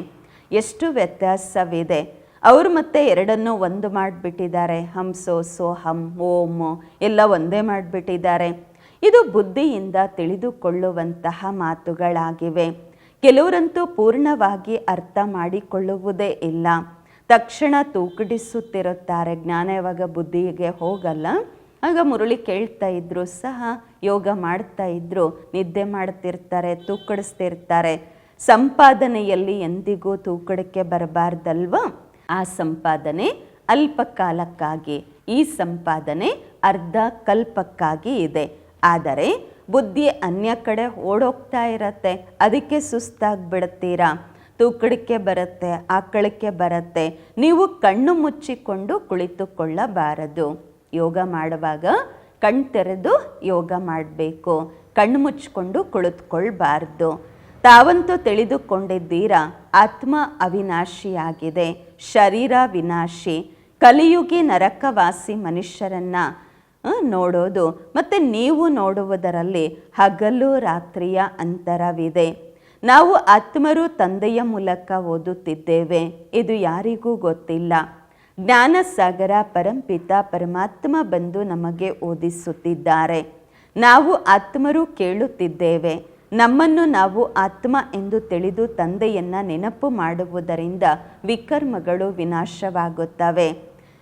ಎಷ್ಟು ವ್ಯತ್ಯಾಸವಿದೆ. ಅವರು ಮತ್ತೆ ಎರಡನ್ನೂ ಒಂದು ಮಾಡಿಬಿಟ್ಟಿದ್ದಾರೆ. ಹಂಸೋ ಸೋಹಂ ಓಂ ಎಲ್ಲ ಒಂದೇ ಮಾಡಿಬಿಟ್ಟಿದ್ದಾರೆ. ಇದು ಬುದ್ಧಿಯಿಂದ ತಿಳಿದುಕೊಳ್ಳುವಂತಹ ಮಾತುಗಳಾಗಿವೆ. ಕೆಲವರಂತೂ ಪೂರ್ಣವಾಗಿ ಅರ್ಥ ಮಾಡಿಕೊಳ್ಳುವುದೇ ಇಲ್ಲ. ತಕ್ಷಣ ತೂಕಡಿಸುತ್ತಿರುತ್ತಾರೆ. ಜ್ಞಾನ ಯಾವಾಗ ಬುದ್ಧಿಗೆ ಹೋಗಲ್ಲ. ಆಗ ಮುರುಳಿ ಕೇಳ್ತಾ ಇದ್ರು, ಸಹ ಯೋಗ ಮಾಡ್ತಾ ಇದ್ರು, ನಿದ್ದೆ ಮಾಡ್ತಿರ್ತಾರೆ, ತೂಕಡಿಸ್ತಿರ್ತಾರೆ. ಸಂಪಾದನೆಯಲ್ಲಿ ಎಂದಿಗೂ ತೂಕಡಕ್ಕೆ ಬರಬಾರ್ದಲ್ವಾ? ಆ ಸಂಪಾದನೆ ಅಲ್ಪಕಾಲಕ್ಕಾಗಿ. ಈ ಸಂಪಾದನೆ ಅರ್ಧ ಕಲ್ಪಕ್ಕಾಗಿ ಇದೆ. ಆದರೆ ಬುದ್ಧಿ ಅನ್ಯ ಕಡೆ ಓಡೋಗ್ತಾ ಇರತ್ತೆ. ಅದಕ್ಕೆ ಸುಸ್ತಾಗ್ಬಿಡ್ತೀರಾ ತೂಕಡಿಕೆ ಬರುತ್ತೆ ಆಕಳಕ್ಕೆ ಬರುತ್ತೆ. ನೀವು ಕಣ್ಣು ಮುಚ್ಚಿಕೊಂಡು ಕುಳಿತುಕೊಳ್ಳಬಾರದು. ಯೋಗ ಮಾಡುವಾಗ ಕಣ್ ತೆರೆದು ಯೋಗ ಮಾಡಬೇಕು. ಕಣ್ಣು ಮುಚ್ಚಿಕೊಂಡು ಕುಳಿತುಕೊಳ್ಬಾರ್ದು. ತಾವಂತೂ ತಿಳಿದುಕೊಂಡಿದ್ದೀರಾ? ಆತ್ಮ ಅವಿನಾಶಿಯಾಗಿದೆ, ಶರೀರ ವಿನಾಶಿ, ಕಲಿಯುಗಿ ನರಕವಾಸಿ ಮನುಷ್ಯರನ್ನ ನೋಡೋದು. ಮತ್ತು ನೀವು ನೋಡುವುದರಲ್ಲಿ ಹಗಲು ರಾತ್ರಿಯ ಅಂತರವಿದೆ. ನಾವು ಆತ್ಮರು ತಂದೆಯ ಮೂಲಕ ಓದುತ್ತಿದ್ದೇವೆ. ಇದು ಯಾರಿಗೂ ಗೊತ್ತಿಲ್ಲ. ಜ್ಞಾನಸಾಗರ ಪರಂಪಿತ ಪರಮಾತ್ಮ ಬಂದು ನಮಗೆ ಓದಿಸುತ್ತಿದ್ದಾರೆ. ನಾವು ಆತ್ಮರು ಕೇಳುತ್ತಿದ್ದೇವೆ. ನಮ್ಮನ್ನು ನಾವು ಆತ್ಮ ಎಂದು ತಿಳಿದು ತಂದೆಯನ್ನ ನೆನಪು ಮಾಡುವುದರಿಂದ ವಿಕರ್ಮಗಳು ವಿನಾಶವಾಗುತ್ತವೆ.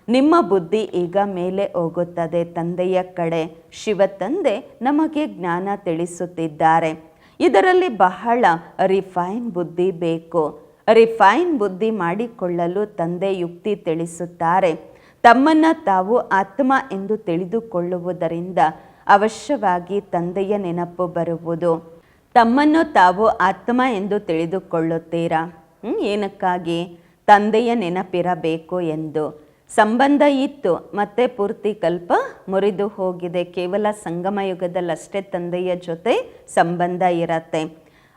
ನಿಮ್ಮ ಬುದ್ಧಿ ಈಗ ಮೇಲೆ ಹೋಗುತ್ತದೆ. ತಂದೆಯ ಕಡೆ ಶಿವ ತಂದೆ ನಮಗೆ ಜ್ಞಾನ ತಿಳಿಸುತ್ತಿದ್ದಾರೆ. ಇದರಲ್ಲಿ ಬಹಳ ರಿಫೈನ್ ಬುದ್ಧಿ ಬೇಕು. ರಿಫೈನ್ ಬುದ್ಧಿ ಮಾಡಿಕೊಳ್ಳಲು ತಂದೆ ಯುಕ್ತಿ ತಿಳಿಸುತ್ತಾರೆ. ತಮ್ಮನ್ನ ತಾವು ಆತ್ಮ ಎಂದು ತಿಳಿದುಕೊಳ್ಳುವುದರಿಂದ ಅವಶ್ಯವಾಗಿ ತಂದೆಯ ನೆನಪು ಬರುವುದು. ತಮ್ಮನ್ನು ತಾವು ಆತ್ಮ ಎಂದು ತಿಳಿದುಕೊಳ್ಳುತ್ತೀರಾ? ಏನಕ್ಕಾಗಿ? ತಂದೆಯ ನೆನಪಿರಬೇಕು ಎಂದು. ಸಂಬಂಧ ಇತ್ತು, ಮತ್ತೆ ಪೂರ್ತಿ ಕಲ್ಪ ಮುರಿದು ಹೋಗಿದೆ. ಕೇವಲ ಸಂಗಮ ಯುಗದಲ್ಲಷ್ಟೇ ತಂದೆಯ ಜೊತೆ ಸಂಬಂಧ ಇರತ್ತೆ.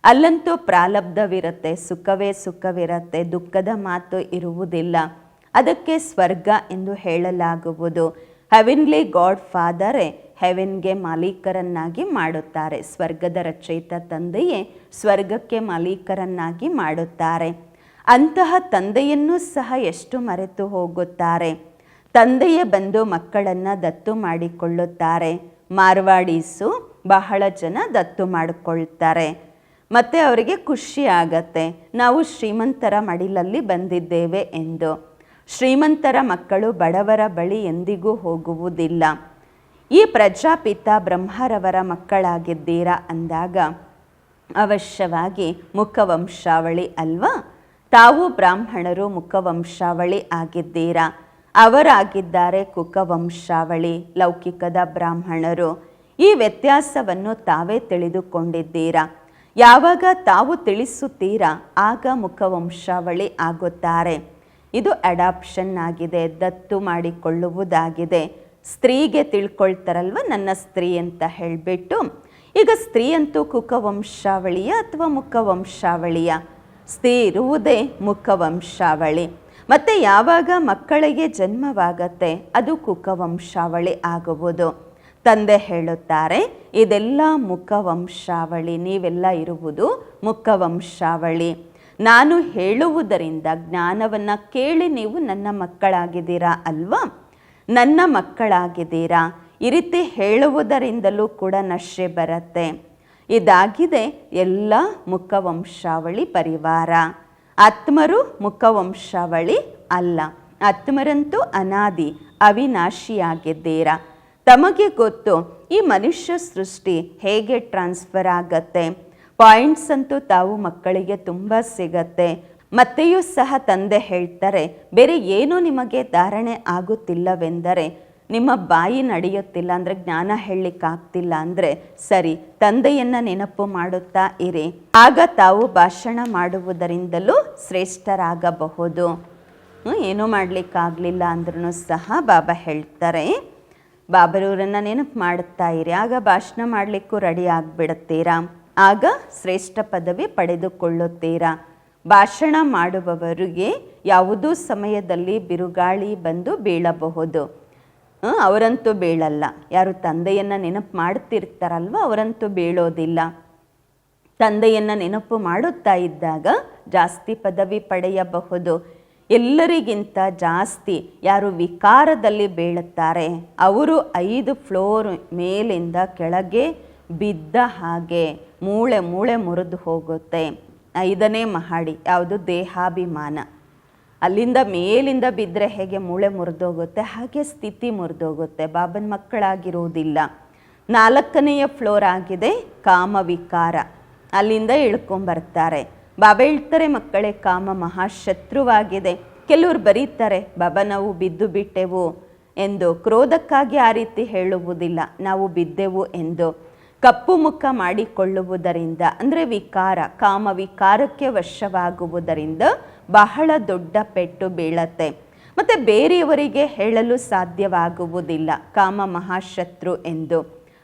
ಅಲ್ಲಂತೂ ಪ್ರಾಲಬ್ಧವಿರುತ್ತೆ, ಸುಖವೇ ಸುಖವಿರತ್ತೆ, ದುಃಖದ ಮಾತು ಇರುವುದಿಲ್ಲ. ಅದಕ್ಕೆ ಸ್ವರ್ಗ ಎಂದು ಹೇಳಲಾಗುವುದು. ಹೆವಿನ್ಲಿ ಗಾಡ್ ಫಾದರೇ ಹೆವೆನ್ಗೆ ಮಾಲೀಕರನ್ನಾಗಿ ಮಾಡುತ್ತಾರೆ. ಸ್ವರ್ಗದ ರಚಯಿತ ತಂದೆಯೇ ಸ್ವರ್ಗಕ್ಕೆ ಮಾಲೀಕರನ್ನಾಗಿ ಮಾಡುತ್ತಾರೆ. ಅಂತಹ ತಂದೆಯನ್ನು ಸಹ ಎಷ್ಟು ಮರೆತು ಹೋಗುತ್ತಾರೆ? ತಂದೆಯೇ ಬಂದು ಮಕ್ಕಳನ್ನು ದತ್ತು ಮಾಡಿಕೊಳ್ಳುತ್ತಾರೆ. ಮಾರ್ವಾಡೀಸು ಬಹಳ ಜನ ದತ್ತು ಮಾಡಿಕೊಳ್ತಾರೆ. ಮತ್ತು ಅವರಿಗೆ ಖುಷಿ ಆಗತ್ತೆ. ನಾವು ಶ್ರೀಮಂತರ ಮಡಿಲಲ್ಲಿ ಬಂದಿದ್ದೇವೆ ಎಂದು. ಶ್ರೀಮಂತರ ಮಕ್ಕಳು ಬಡವರ ಬಳಿ ಎಂದಿಗೂ ಹೋಗುವುದಿಲ್ಲ. ಈ ಪ್ರಜಾಪಿತ ಬ್ರಹ್ಮರವರ ಮಕ್ಕಳಾಗಿದ್ದೀರಾ ಅಂದಾಗ, ಅವಶ್ಯವಾಗಿ ಮುಖವಂಶಾವಳಿ ಅಲ್ವಾ? ತಾವು ಬ್ರಾಹ್ಮಣರು, ಮುಖವಂಶಾವಳಿ ಆಗಿದ್ದೀರಾ? ಅವರಾಗಿದ್ದಾರೆ ಕುಖವಂಶಾವಳಿ ಲೌಕಿಕದ ಬ್ರಾಹ್ಮಣರು. ಈ ವ್ಯತ್ಯಾಸವನ್ನು ತಾವೇ ತಿಳಿದುಕೊಂಡಿದ್ದೀರಾ? ಯಾವಾಗ ತಾವು ತಿಳಿಸುತ್ತೀರಾ, ಆಗ ಮುಖವಂಶಾವಳಿ ಆಗುತ್ತಾರೆ. ಇದು ಅಡಾಪ್ಷನ್ ಆಗಿದೆ, ದತ್ತು ಮಾಡಿಕೊಳ್ಳುವುದಾಗಿದೆ. ಸ್ತ್ರೀಗೆ ತಿಳ್ಕೊಳ್ತಾರಲ್ವ ನನ್ನ ಸ್ತ್ರೀ ಅಂತ ಹೇಳಿಬಿಟ್ಟು, ಈಗ ಸ್ತ್ರೀ ಅಂತೂ ಕುಖವಂಶಾವಳಿಯ ಅಥವಾ ಮುಖವಂಶಾವಳಿಯ? ಸ್ತ್ರೀ ಇರುವುದೇ ಮುಖವಂಶಾವಳಿ. ಮತ್ತು ಯಾವಾಗ ಮಕ್ಕಳಿಗೆ ಜನ್ಮವಾಗತ್ತೆ ಅದು ಕುಖವಂಶಾವಳಿ ಆಗುವುದು? ತಂದೆ ಹೇಳುತ್ತಾರೆ, ಇದೆಲ್ಲ ಮುಖವಂಶಾವಳಿ, ನೀವೆಲ್ಲ ಇರುವುದು ಮುಖವಂಶಾವಳಿ. ನಾನು ಹೇಳುವುದರಿಂದ ಜ್ಞಾನವನ್ನು ಕೇಳಿ ನೀವು ನನ್ನ ಮಕ್ಕಳಾಗಿದ್ದೀರಾ ಅಲ್ವಾ? ನನ್ನ ಮಕ್ಕಳಾಗಿದ್ದೀರಾ? ಈ ರೀತಿ ಹೇಳುವುದರಿಂದಲೂ ಕೂಡ ನಶೆ ಬರುತ್ತೆ. ಇದಾಗಿದೆ ಎಲ್ಲ ಮುಖವಂಶಾವಳಿ ಪರಿವಾರ. ಆತ್ಮರು ಮುಖವಂಶಾವಳಿ ಅಲ್ಲ. ಆತ್ಮರಂತೂ ಅನಾದಿ, ಅವಿನಾಶಿಯಾಗಿದ್ದೀರಾ? ತಮಗೆ ಗೊತ್ತು, ಈ ಮನುಷ್ಯ ಸೃಷ್ಟಿ ಹೇಗೆ ಟ್ರಾನ್ಸ್ಫರ್ ಆಗತ್ತೆ? ಪಾಯಿಂಟ್ಸ್ ಅಂತೂ ತಾವು ಮಕ್ಕಳಿಗೆ ತುಂಬ ಸಿಗತ್ತೆ. ಮತ್ತೆಯೂ ಸಹ ತಂದೆ ಹೇಳ್ತಾರೆ, ಬೇರೆ ಏನೂ ನಿಮಗೆ ಧಾರಣೆ ಆಗುತ್ತಿಲ್ಲವೆಂದರೆ, ನಿಮ್ಮ ಬಾಯಿ ನಡೆಯುತ್ತಿಲ್ಲ ಅಂದರೆ, ಜ್ಞಾನ ಹೇಳಲಿಕ್ಕಾಗ್ತಿಲ್ಲ ಅಂದರೆ, ಸರಿ, ತಂದೆಯನ್ನ ನೆನಪು ಮಾಡುತ್ತಾ ಇರಿ. ಆಗ ತಾವು ಭಾಷಣ ಮಾಡುವುದರಿಂದಲೂ ಶ್ರೇಷ್ಠರಾಗಬಹುದು. ಏನೂ ಮಾಡಲಿಕ್ಕಾಗಲಿಲ್ಲ ಅಂದ್ರೂ ಸಹ ಬಾಬಾ ಹೇಳ್ತಾರೆ, ಬಾಬರೂರನ್ನು ನೆನಪು ಮಾಡುತ್ತಾ ಇರಿ. ಆಗ ಭಾಷಣ ಮಾಡಲಿಕ್ಕೂ ರೆಡಿ ಆಗಿಬಿಡುತ್ತೀರಾ ಆಗ ಶ್ರೇಷ್ಠ ಪದವಿ ಪಡೆದುಕೊಳ್ಳುತ್ತೀರಾ? ಭಾಷಣ ಮಾಡುವವರಿಗೆ ಯಾವುದೂ ಸಮಯದಲ್ಲಿ ಬಿರುಗಾಳಿ ಬಂದು ಬೀಳಬಹುದು. ಅವರಂತೂ ಬೀಳಲ್ಲ. ಯಾರು ತಂದೆಯನ್ನು ನೆನಪು ಮಾಡ್ತಿರ್ತಾರಲ್ವ, ಅವರಂತೂ ಬೀಳೋದಿಲ್ಲ. ತಂದೆಯನ್ನು ನೆನಪು ಮಾಡುತ್ತಾ ಇದ್ದಾಗ ಜಾಸ್ತಿ ಪದವಿ ಪಡೆಯಬಹುದು. ಎಲ್ಲರಿಗಿಂತ ಜಾಸ್ತಿ ಯಾರು ವಿಕಾರದಲ್ಲಿ ಬೀಳುತ್ತಾರೆ, ಅವರು ಐದು ಫ್ಲೋರ್ ಮೇಲಿಂದ ಕೆಳಗೆ ಬಿದ್ದ ಹಾಗೆ ಮೂಳೆ ಮೂಳೆ ಮುರಿದು ಹೋಗುತ್ತೆ. ಐದನೇ ಮಹಡಿ, ಯಾವುದು? ದೇಹಾಭಿಮಾನ. ಅಲ್ಲಿಂದ ಮೇಲಿಂದ ಬಿದ್ದರೆ ಹೇಗೆ ಮೂಳೆ ಮುರಿದೋಗುತ್ತೆ, ಹಾಗೆ ಸ್ಥಿತಿ ಮುರಿದೋಗುತ್ತೆ. ಬಾಬನ ಮಕ್ಕಳಾಗಿರೋದಿಲ್ಲ ನಾಲ್ಕನೆಯ ಫ್ಲೋರ್ ಆಗಿದೆ ಕಾಮವಿಕಾರ. ಅಲ್ಲಿಂದ ಇಳ್ಕೊಂಬರ್ತಾರೆ ಬಾಬ ಹೇಳ್ತಾರೆ, ಮಕ್ಕಳೇ, ಕಾಮ ಮಹಾಶತ್ರುವಾಗಿದೆ. ಕೆಲವರು ಬರೀತಾರೆ, ಬಾಬಾ, ನಾವು ಬಿದ್ದು ಬಿಟ್ಟೆವು ಎಂದು. ಕ್ರೋಧಕ್ಕಾಗಿ ಆ ರೀತಿ ಹೇಳುವುದಿಲ್ಲ. ನಾವು ಬಿದ್ದೆವು ಎಂದು. ಕಪ್ಪು ಮುಖ ಮಾಡಿಕೊಳ್ಳುವುದರಿಂದ, ಅಂದರೆ ವಿಕಾರ, ಕಾಮ ವಿಕಾರಕ್ಕೆ ವಶವಾಗುವುದರಿಂದ ಬಹಳ ದೊಡ್ಡ ಪೆಟ್ಟು ಬೀಳತ್ತೆ. ಮತ್ತು ಬೇರೆಯವರಿಗೆ ಹೇಳಲು ಸಾಧ್ಯವಾಗುವುದಿಲ್ಲ, ಕಾಮ ಮಹಾಶತ್ರು ಎಂದು.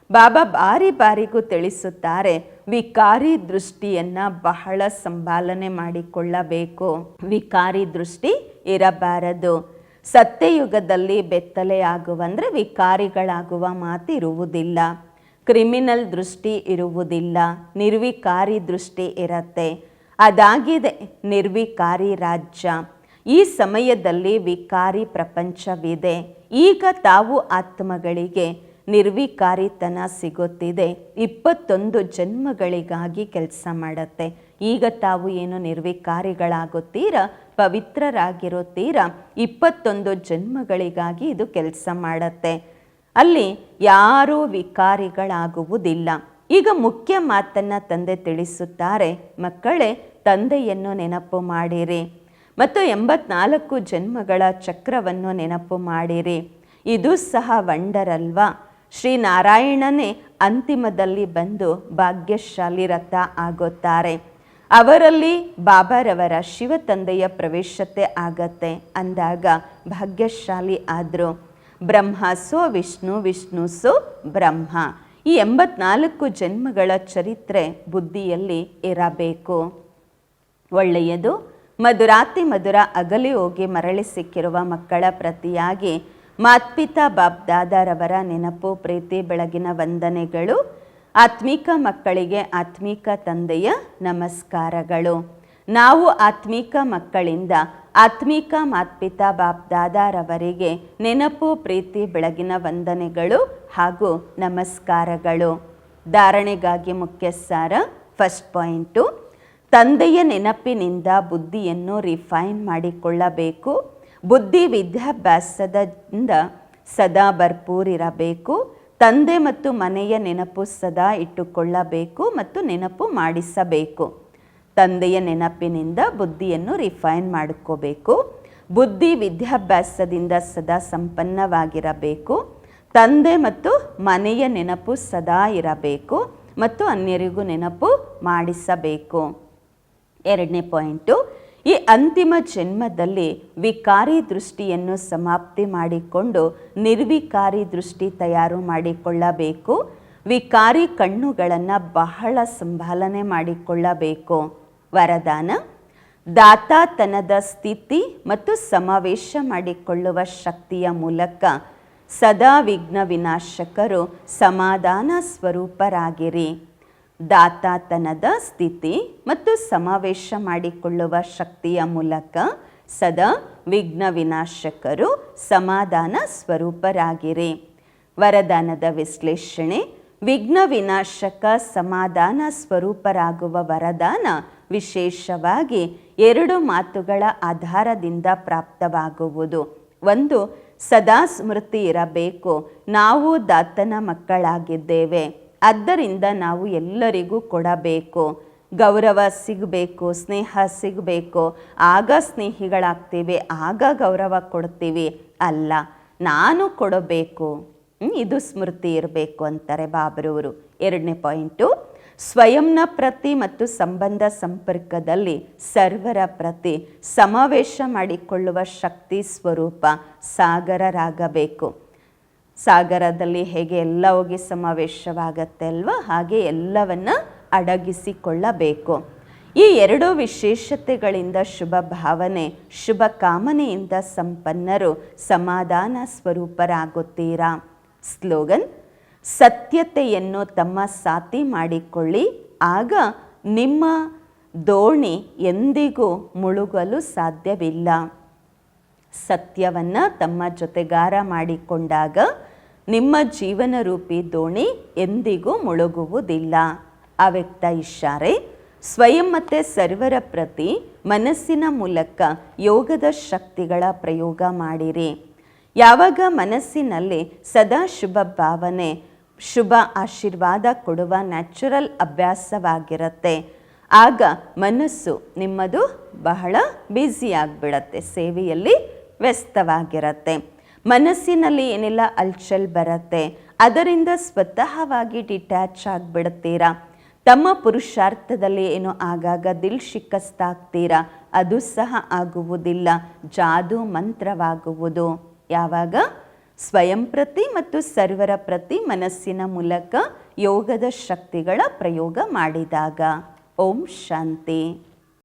ಬಾಬಾ ಬಾರಿ ಬಾರಿಗೂ ತಿಳಿಸುತ್ತಾರೆ, ವಿಕಾರಿ ದೃಷ್ಟಿಯನ್ನು ಬಹಳ ಸಂಭಾಲನೆ ಮಾಡಿಕೊಳ್ಳಬೇಕು. ವಿಕಾರಿ ದೃಷ್ಟಿ ಇರಬಾರದು. ಸತ್ಯಯುಗದಲ್ಲಿ ಬೆತ್ತಲೆಯಾಗುವ ಅಂದರೆ ವಿಕಾರಿಗಳಾಗುವ ಮಾತು ಇರುವುದಿಲ್ಲ ಕ್ರಿಮಿನಲ್ ದೃಷ್ಟಿ ಇರುವುದಿಲ್ಲ, ನಿರ್ವಿಕಾರಿ ದೃಷ್ಟಿ ಇರತ್ತೆ. ಅದಾಗಿದೆ, ನಿರ್ವಿಕಾರಿ ರಾಜ್ಯ. ಈ ಸಮಯದಲ್ಲಿ ವಿಕಾರಿ ಪ್ರಪಂಚವಿದೆ. ಈಗ ತಾವು ಆತ್ಮಗಳಿಗೆ ನಿರ್ವಿಕಾರಿತನ ಸಿಗುತ್ತಿದೆ. ಇಪ್ಪತ್ತೊಂದು ಜನ್ಮಗಳಿಗಾಗಿ ಕೆಲಸ ಮಾಡತ್ತೆ. ಈಗ ತಾವು ಏನು ನಿರ್ವಿಕಾರಿಗಳಾಗುತ್ತೀರ, ಪವಿತ್ರರಾಗಿರುತ್ತೀರ, ಇಪ್ಪತ್ತೊಂದು ಜನ್ಮಗಳಿಗಾಗಿ ಇದು ಕೆಲಸ ಮಾಡತ್ತೆ. ಅಲ್ಲಿ ಯಾರೂ ವಿಕಾರಿಗಳಾಗುವುದಿಲ್ಲ. ಈಗ ಮುಖ್ಯ ಮಾತನ್ನ ತಂದೆ ತಿಳಿಸುತ್ತಾರೆ, ಮಕ್ಕಳೇ, ತಂದೆಯನ್ನು ನೆನಪು ಮಾಡಿರಿ. ಮತ್ತು ಎಂಬತ್ನಾಲ್ಕು ಜನ್ಮಗಳ ಚಕ್ರವನ್ನು ನೆನಪು ಮಾಡಿರಿ. ಇದು ಸಹ ವಂಡರಲ್ವಾ? ಶ್ರೀನಾರಾಯಣನೇ ಅಂತಿಮದಲ್ಲಿ ಬಂದು ಭಾಗ್ಯಶಾಲಿ ರಥ ಆಗುತ್ತಾರೆ. ಅವರಲ್ಲಿ ಬಾಬಾರವರ ಶಿವ ತಂದೆಯ ಪ್ರವೇಶತೆ ಆಗತ್ತೆ ಅಂದಾಗ ಭಾಗ್ಯಶಾಲಿ ಆದರು. ಬ್ರಹ್ಮ ಸೋ ವಿಷ್ಣು ವಿಷ್ಣು ಸೋ ಬ್ರಹ್ಮ. ಈ ಎಂಬತ್ನಾಲ್ಕು ಜನ್ಮಗಳ ಚರಿತ್ರೆ ಬುದ್ಧಿಯಲ್ಲಿ ಇರಬೇಕು. ಒಳ್ಳೆಯದು. ಮಧುರಾತಿ ಮಧುರ ಅಗಲಿ ಹೋಗಿ ಮರಳಿ ಸಿಕ್ಕಿರುವ ಮಕ್ಕಳ ಪ್ರತಿಯಾಗಿ ಮಾತ್ಪಿತಾ ಬಾಬ್ ದಾದಾರವರ ನೆನಪು, ಪ್ರೀತಿ, ಬೆಳಗಿನ ವಂದನೆಗಳು, ಆತ್ಮಿಕ ಮಕ್ಕಳಿಗೆ ಆತ್ಮಿಕ ತಂದೆಯ ನಮಸ್ಕಾರಗಳು. ನಾವು ಆತ್ಮಿಕ ಮಕ್ಕಳಿಂದ ಆತ್ಮಿಕ ಮಾತ್ಪಿತಾ ಬಾಪ್ ದಾದಾರವರಿಗೆ ನೆನಪು, ಪ್ರೀತಿ, ಬೆಳಗಿನ ವಂದನೆಗಳು ಹಾಗೂ ನಮಸ್ಕಾರಗಳು. ಧಾರಣೆಗಾಗಿ ಮುಖ್ಯ ಸಾರ ಫಸ್ಟ್ ಪಾಯಿಂಟು ತಂದೆಯ ನೆನಪಿನಿಂದ ಬುದ್ಧಿಯನ್ನು ರಿಫೈನ್ ಮಾಡಿಕೊಳ್ಳಬೇಕು. ಬುದ್ಧಿ ವಿದ್ಯಾಭ್ಯಾಸದಿಂದ ಸದಾ ಭರ್ಪೂರಿರಬೇಕು ತಂದೆ ಮತ್ತು ಮನೆಯ ನೆನಪು ಸದಾ ಇಟ್ಟುಕೊಳ್ಳಬೇಕು ಮತ್ತು ನೆನಪು ಮಾಡಿಸಬೇಕು. ತಂದೆಯ ನೆನಪಿನಿಂದ ಬುದ್ಧಿಯನ್ನು ರಿಫೈನ್ ಮಾಡ್ಕೋಬೇಕು. ಬುದ್ಧಿ ವಿದ್ಯಾಭ್ಯಾಸದಿಂದ ಸದಾ ಸಂಪನ್ನವಾಗಿರಬೇಕು. ತಂದೆ ಮತ್ತು ಮನೆಯ ನೆನಪು ಸದಾ ಇರಬೇಕು ಮತ್ತು ಅನ್ಯರಿಗೂ ನೆನಪು ಮಾಡಿಸಬೇಕು. ಎರಡನೇ ಪಾಯಿಂಟು, ಈ ಅಂತಿಮ ಜನ್ಮದಲ್ಲಿ ವಿಕಾರಿ ದೃಷ್ಟಿಯನ್ನು ಸಮಾಪ್ತಿ ಮಾಡಿಕೊಂಡು ನಿರ್ವಿಕಾರಿ ದೃಷ್ಟಿ ತಯಾರು ಮಾಡಿಕೊಳ್ಳಬೇಕು. ವಿಕಾರಿ ಕಣ್ಣುಗಳನ್ನು ಬಹಳ ಸಂಭಾಲನೆ ಮಾಡಿಕೊಳ್ಳಬೇಕು. ವರದಾನ, ದಾತಾತನದ ಸ್ಥಿತಿ ಮತ್ತು ಸಮಾವೇಶ ಮಾಡಿಕೊಳ್ಳುವ ಶಕ್ತಿಯ ಮೂಲಕ ಸದಾ ವಿಘ್ನ ವಿನಾಶಕರು ಸಮಾಧಾನ ಸ್ವರೂಪರಾಗಿರಿ. ದಾತಾತನದ ಸ್ಥಿತಿ ಮತ್ತು ಸಮಾವೇಶ ಮಾಡಿಕೊಳ್ಳುವ ಶಕ್ತಿಯ ಮೂಲಕ ಸದಾ ವಿಘ್ನ ವಿನಾಶಕರು ಸಮಾಧಾನ ಸ್ವರೂಪರಾಗಿರಿ. ವರದಾನದ ವಿಶ್ಲೇಷಣೆ, ವಿಘ್ನ ವಿನಾಶಕ ಸಮಾಧಾನ ಸ್ವರೂಪರಾಗುವ ವರದಾನ ವಿಶೇಷವಾಗಿ ಎರಡು ಮಾತುಗಳ ಆಧಾರದಿಂದ ಪ್ರಾಪ್ತವಾಗುವುದು. ಒಂದು, ಸದಾ ಸ್ಮೃತಿ ಇರಬೇಕು. ನಾವು ದಾತನ ಮಕ್ಕಳಾಗಿದ್ದೇವೆ. ಆದ್ದರಿಂದ ನಾವು ಎಲ್ಲರಿಗೂ ಕೊಡಬೇಕು. ಗೌರವ ಸಿಗಬೇಕು, ಸ್ನೇಹ ಸಿಗಬೇಕು. ಆಗ ಸ್ನೇಹಿಗಳಾಗ್ತೀವಿ, ಆಗ ಗೌರವ ಕೊಡ್ತೀವಿ. ಅಲ್ಲ, ನಾನು ಕೊಡಬೇಕು. ಇದು ಸ್ಮೃತಿ ಇರಬೇಕು ಅಂತಾರೆ ಬಾಬರವರು ಎರಡನೇ ಪಾಯಿಂಟು ಸ್ವಯಂನ ಪ್ರತಿ ಮತ್ತು ಸಂಬಂಧ ಸಂಪರ್ಕದಲ್ಲಿ ಸರ್ವರ ಪ್ರತಿ ಸಮಾವೇಶ ಮಾಡಿಕೊಳ್ಳುವ ಶಕ್ತಿ ಸ್ವರೂಪ ಸಾಗರರಾಗಬೇಕು. ಸಾಗರದಲ್ಲಿ ಹೇಗೆ ಎಲ್ಲ ಹೋಗಿ ಸಮಾವೇಶವಾಗತ್ತೆ ಅಲ್ವಾ? ಹಾಗೆ ಎಲ್ಲವನ್ನ ಅಡಗಿಸಿಕೊಳ್ಳಬೇಕು. ಈ ಎರಡು ವಿಶೇಷತೆಗಳಿಂದ ಶುಭ ಭಾವನೆ, ಶುಭ ಕಾಮನೆಯಿಂದ ಸಂಪನ್ನರು ಸಮಾಧಾನ ಸ್ವರೂಪರಾಗುತ್ತೀರಾ? ಸ್ಲೋಗನ್, ಸತ್ಯತೆಯನ್ನು ತಮ್ಮ ಸಾತಿ ಮಾಡಿಕೊಳ್ಳಿ, ಆಗ ನಿಮ್ಮ ದೋಣಿ ಎಂದಿಗೂ ಮುಳುಗಲು ಸಾಧ್ಯವಿಲ್ಲ. ಸತ್ಯವನ್ನು ತಮ್ಮ ಜೊತೆಗಾರ ಮಾಡಿಕೊಂಡಾಗ ನಿಮ್ಮ ಜೀವನ ರೂಪಿ ದೋಣಿ ಎಂದಿಗೂ ಮುಳುಗುವುದಿಲ್ಲ. ಅವ್ಯಕ್ತ ಇಶಾರೆ ಸ್ವಯಂ ಮತ್ತು ಸರ್ವರ ಪ್ರತಿ ಮನಸ್ಸಿನ ಮೂಲಕ ಯೋಗದ ಶಕ್ತಿಗಳ ಪ್ರಯೋಗ ಮಾಡಿರಿ. ಯಾವಾಗ ಮನಸ್ಸಿನಲ್ಲಿ ಸದಾ ಶುಭ ಭಾವನೆ, ಶುಭ ಆಶೀರ್ವಾದ ಕೊಡುವ ನ್ಯಾಚುರಲ್ ಅಭ್ಯಾಸವಾಗಿರುತ್ತೆ, ಆಗ ಮನಸ್ಸು ನಿಮ್ಮದು ಬಹಳ ಬ್ಯುಸಿಯಾಗಿಬಿಡತ್ತೆ ಸೇವೆಯಲ್ಲಿ ವ್ಯಸ್ತವಾಗಿರತ್ತೆ. ಮನಸ್ಸಿನಲ್ಲಿ ಏನೆಲ್ಲ ಅಲ್ಚಲ್ ಬರುತ್ತೆ, ಅದರಿಂದ ಸ್ವತಃವಾಗಿ ಡಿಟ್ಯಾಚ್ ಆಗಿಬಿಡ್ತೀರಾ ತಮ್ಮ ಪುರುಷಾರ್ಥದಲ್ಲಿ ಏನೋ ಆಗಾಗ ದಿಲ್ ಶಿಕ್ಕಸ್ತಾಗ್ತೀರಾ ಅದು ಸಹ ಆಗುವುದಿಲ್ಲ, ಜಾದು ಮಂತ್ರವಾಗುವುದು. ಯಾವಾಗ? ಸ್ವಯಂ ಪ್ರತಿ ಮತ್ತು ಸರ್ವರ ಪ್ರತಿ ಮನಸ್ಸಿನ ಮೂಲಕ ಯೋಗದ ಶಕ್ತಿಗಳ ಪ್ರಯೋಗ ಮಾಡಿದಾಗ. ಓಂ ಶಾಂತಿ.